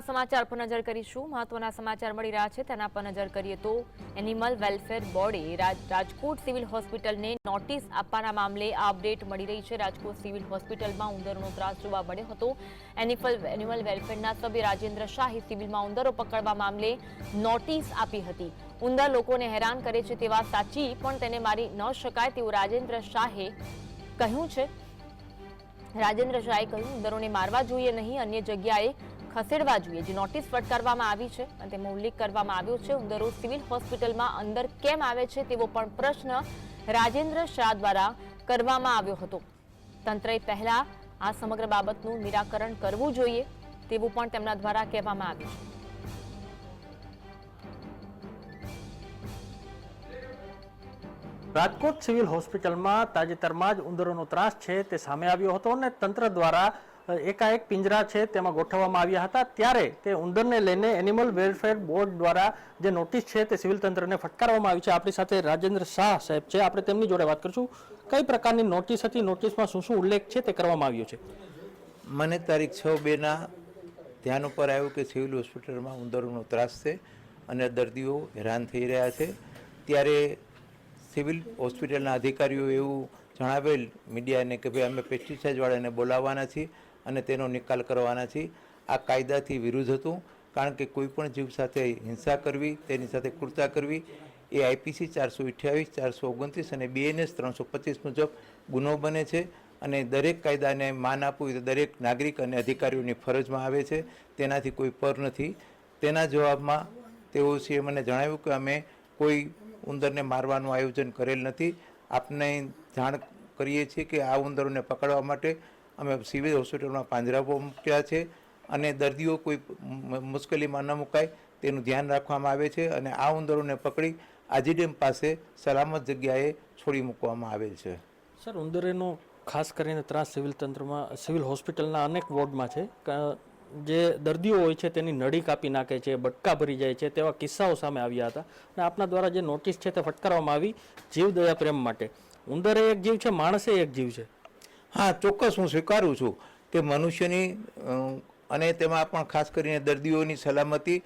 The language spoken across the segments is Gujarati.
સમાચાર પર નજર કરીશું. મહત્વના સમાચાર મળી રહ્યા છે. તેના પર નજર કરીએ તો એનિમલ વેલફેર બોર્ડે રાજકોટ સિવિલ હોસ્પિટલને નોટિસ આપવાના મામલે આ અપડેટ મળી રહી છે. રાજકોટ સિવિલ હોસ્પિટલમાં ઉંદરનો ત્રાસ જોવા મળ્યો હતો. એનિમલ એનિમલ વેલફેરના સભ્ય રાજેન્દ્ર શાહે સિવિલમાં ઉંદરો પકડવા મામલે નોટિસ આપી હતી. ઉંદર લોકોને હેરાન કરે છે તેવા સાચી, પણ તેને મારી ન શકાય તેવું રાજેન્દ્ર શાહે કહ્યું છે. રાજેન્દ્ર શાહે કહ્યું, ઉંદરોને મારવા જોઈએ નહીં, અન્ય જગ્યાએ ખસેડવા જોઈએ. જે નોટિસ ફટકારવામાં આવી છે અને તેમાં ઉલ્લેખ કરવામાં આવ્યો છે, ઉંદરો સિવિલ હોસ્પિટલમાં અંદર કેમ આવે છે તેવો પણ પ્રશ્ન રાજેન્દ્ર શાહ દ્વારા કરવામાં આવ્યો હતો. તંત્રએ પહેલા આ સમગ્ર બાબતનું નિરાકરણ કરવું જોઈએ તેવું પણ તેમના દ્વારા કહેવામાં આવ્યું છે. રાજકોટ સિવિલ હોસ્પિટલમાં તાજેતરમાં જ ઉંદરોનો ત્રાસ છે તે સામે આવ્યો હતો અને તંત્ર દ્વારા એકાએક પિંજરા છે તેમાં ગોઠવવામાં આવ્યા હતા. ત્યારે તે ઉંદરને લઈને એનિમલ વેલફેર બોર્ડ દ્વારા જે નોટિસ છે તે સિવિલ તંત્રને ફટકારવામાં આવી છે. આપણી સાથે રાજેન્દ્ર શાહ સાહેબ છે. આપણે તેમની જોડે વાત કરીશું. કઈ પ્રકારની નોટિસ હતી? નોટિસમાં શું શું ઉલ્લેખ છે તે કરવામાં આવ્યો છે? મને તારીખ છ બેના ધ્યાન ઉપર આવ્યું કે સિવિલ હોસ્પિટલમાં ઉંદરોનો ત્રાસ છે અને દર્દીઓ હેરાન થઈ રહ્યા છે. ત્યારે સિવિલ હોસ્પિટલના અધિકારીઓ એવું જણાવેલ મીડિયાને કે ભાઈ અમે પેસ્ટિસાઇડવાળાને બોલાવવાના છીએ અને તેનો નિકાલ કરવાના છીએ. આ કાયદાથી વિરુદ્ધ હતું, કારણ કે કોઈપણ જીવ સાથે હિંસા કરવી, તેની સાથે કૃતા કરવી, એ આઈપીસી ચારસો અઠ્યાવીસ, ચારસો ઓગણત્રીસ અને બીએનએસ ત્રણસો પચીસ મુજબ ગુનો બને છે અને દરેક કાયદાને માન આપવું એ દરેક નાગરિક અને અધિકારીઓની ફરજમાં આવે છે. તેનાથી કોઈ પર નથી. તેના જવાબમાં તેઓ છે મને જણાવ્યું કે અમે કોઈ ઉંદરને મારવાનું આયોજન કરેલ નથી. આપને જાણ કરીએ છીએ કે આ ઉંદરોને પકડવા માટે અમે સિવિલ હોસ્પિટલમાં પાંજરાઓ મૂક્યા છે અને દર્દીઓ કોઈ મુશ્કેલીમાં ન મુકાય તેનું ધ્યાન રાખવામાં આવે છે અને આ ઉંદરોને પકડી આજી ડેમ પાસે સલામત જગ્યાએ છોડી મૂકવામાં આવેલ છે. સર, ઉંદરેનો ખાસ કરીને ત્રાસ સિવિલ તંત્રમાં, સિવિલ હોસ્પિટલના અનેક વોર્ડમાં છે. જે દર્દીઓ હોય છે તેની નળી કાપી નાખે છે, બટકા ભરી જાય છે તેવા કિસ્સાઓ સામે આવ્યા હતા. અને આપના દ્વારા જે નોટિસ છે તે ફટકારવામાં આવી જીવ દયા પ્રેમ માટે. ઉંદરે એક જીવ છે, માણસે એક જીવ છે. હા, ચોક્કસ હું સ્વીકારું છું કે મનુષ્યની અને તેમાં પણ ખાસ કરીને દર્દીઓની સલામતી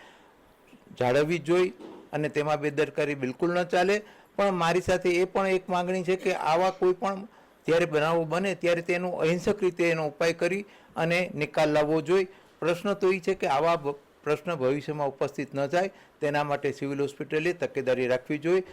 જાળવવી જોઈ અને તેમાં બેદરકારી બિલકુલ ન ચાલે. પણ મારી સાથે એ પણ એક માંગણી છે કે આવા કોઈ પણ જ્યારે બનાવો બને ત્યારે તેનું અહિંસક રીતે એનો ઉપાય કરી અને નિકાલ લાવવો જોઈએ પ્રશ્ન તો એ છે કે આવા પ્રશ્ન ભવિષ્યમાં ઉપસ્થિત ન થાય તેના માટે સિવિલ હોસ્પિટલે તકેદારી રાખવી જોઈએ